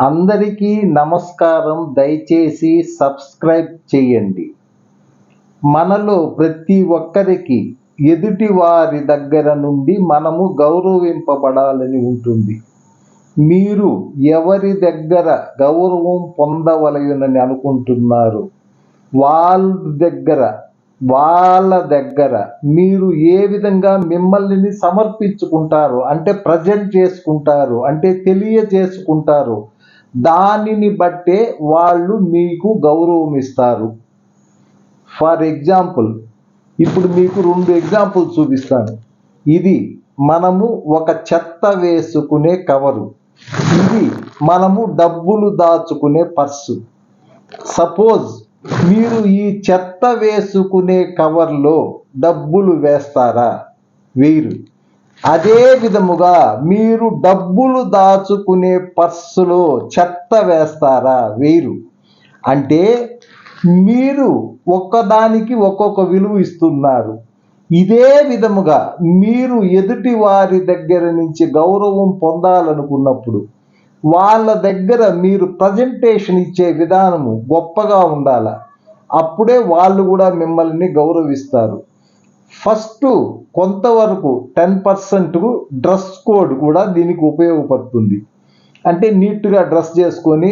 అందరికీ నమస్కారం. దయచేసి సబ్స్క్రైబ్ చేయండి. మనలో ప్రతి ఒక్కరికి ఎదుటి వారి దగ్గర నుండి మనము గౌరవింపబడాలని ఉంటుంది. మీరు ఎవరి దగ్గర గౌరవం పొందవలయునని అనుకుంటున్నారు? వాళ్ళ దగ్గర వాళ్ళ దగ్గర మీరు ఏ విధంగా మిమ్మల్ని సమర్పించుకుంటారు? అంటే ప్రజెంట్ చేసుకుంటారు? అంటే తెలియజేసుకుంటారు? దానిని బట్టే వాళ్ళు మీకు గౌరవం ఇస్తారు ఫర్ ఎగ్జాంపుల్ ఇప్పుడు మీకు రెండు ఎగ్జాంపుల్ చూపిస్తాను. ఇది మనము ఒక చెత్త వేసుకునే కవరు. ఇది మనము డబ్బులు దాచుకునే పర్సు. సపోజ్ మీరు ఈ చెత్త వేసుకునే కవర్లో డబ్బులు వేస్తారా? వేరు అదే విధముగా మీరు డబ్బులు దాచుకునే పర్సులో చెత్త వేస్తారా? వేరు అంటే మీరు ఒక్కదానికి ఒక్కొక్క విలువ ఇస్తున్నారు. ఇదే విధముగా మీరు ఎదుటి వారి దగ్గర నుంచి గౌరవం పొందాలనుకున్నప్పుడు వాళ్ళ దగ్గర మీరు ప్రజెంటేషన్ ఇచ్చే విధానము గొప్పగా ఉండాల? అప్పుడే వాళ్ళు కూడా మిమ్మల్ని గౌరవిస్తారు. ఫస్ట్ కొంతవరకు టెన్ పర్సెంట్కు డ్రెస్ కోడ్ కూడా దీనికి ఉపయోగపడుతుంది. అంటే నీట్గా డ్రెస్ చేసుకొని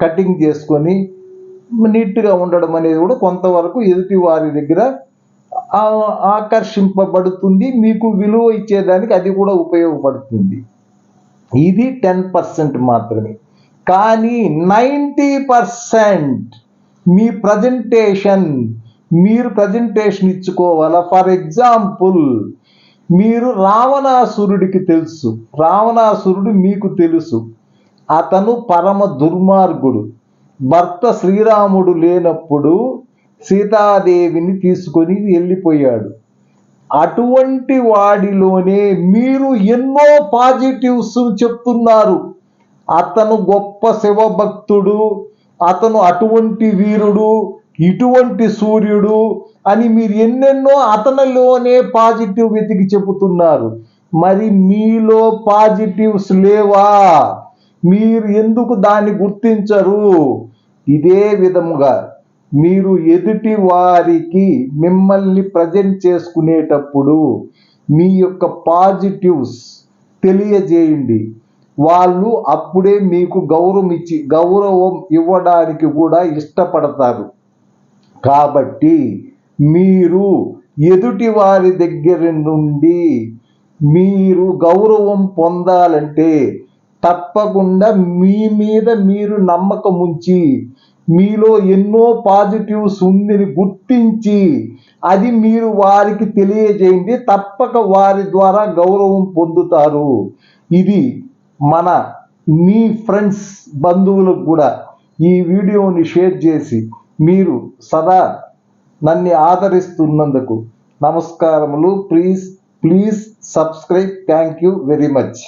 కటింగ్ చేసుకొని నీట్గా ఉండడం అనేది కూడా కొంతవరకు ఎదుటి వారి దగ్గర ఆకర్షింపబడుతుంది. మీకు విలువ ఇచ్చేదానికి అది కూడా ఉపయోగపడుతుంది. ఇది టెన్ పర్సెంట్ మాత్రమే. కానీ నైంటీ పర్సెంట్ మీ ప్రజెంటేషన్ మీరు ప్రజెంటేషన్ ఇచ్చుకోవాలా? ఫర్ ఎగ్జాంపుల్ మీరు రావణాసురుడికి తెలుసు. రావణాసురుడు మీకు తెలుసు. అతను పరమ దుర్మార్గుడు. భర్త శ్రీరాముడు లేనప్పుడు సీతాదేవిని తీసుకొని వెళ్ళిపోయాడు. అటువంటి వాడిలోనే మీరు ఎన్నో పాజిటివ్స్ చెప్తున్నారు. అతను గొప్ప శివభక్తుడు. అతను అటువంటి వీరుడు. ఇటువంటి సూర్యుడు అని మీరు ఎన్నెన్నో అతనిలోనే పాజిటివ్ వెతికి చెబుతున్నారు. మరి మీలో పాజిటివ్స్ లేవా? మీరు ఎందుకు దాన్ని గుర్తించరు? ఇదే విధముగా మీరు ఎదుటి వారికి మిమ్మల్ని ప్రజెంట్ చేసుకునేటప్పుడు మీ యొక్క పాజిటివ్స్ తెలియజేయండి. వాళ్ళు అప్పుడే మీకు గౌరవం ఇచ్చి గౌరవం ఇవ్వడానికి కూడా ఇష్టపడతారు. కాబట్టి మీరు ఎదుటి వారి దగ్గర నుండి మీరు గౌరవం పొందాలంటే తప్పకుండా మీ మీద మీరు నమ్మకం ఉంచి మీలో ఎన్నో పాజిటివ్స్ ఉందని గుర్తించి అది మీరు వారికి తెలియజేయండి. తప్పక వారి ద్వారా గౌరవం పొందుతారు. ఇది మన మీ ఫ్రెండ్స్ బంధువులకు కూడా ఈ వీడియోని షేర్ చేసి మీరు సదా నన్ను ఆదరిస్తున్నందుకు నమస్కారములు. Please please subscribe thank you very much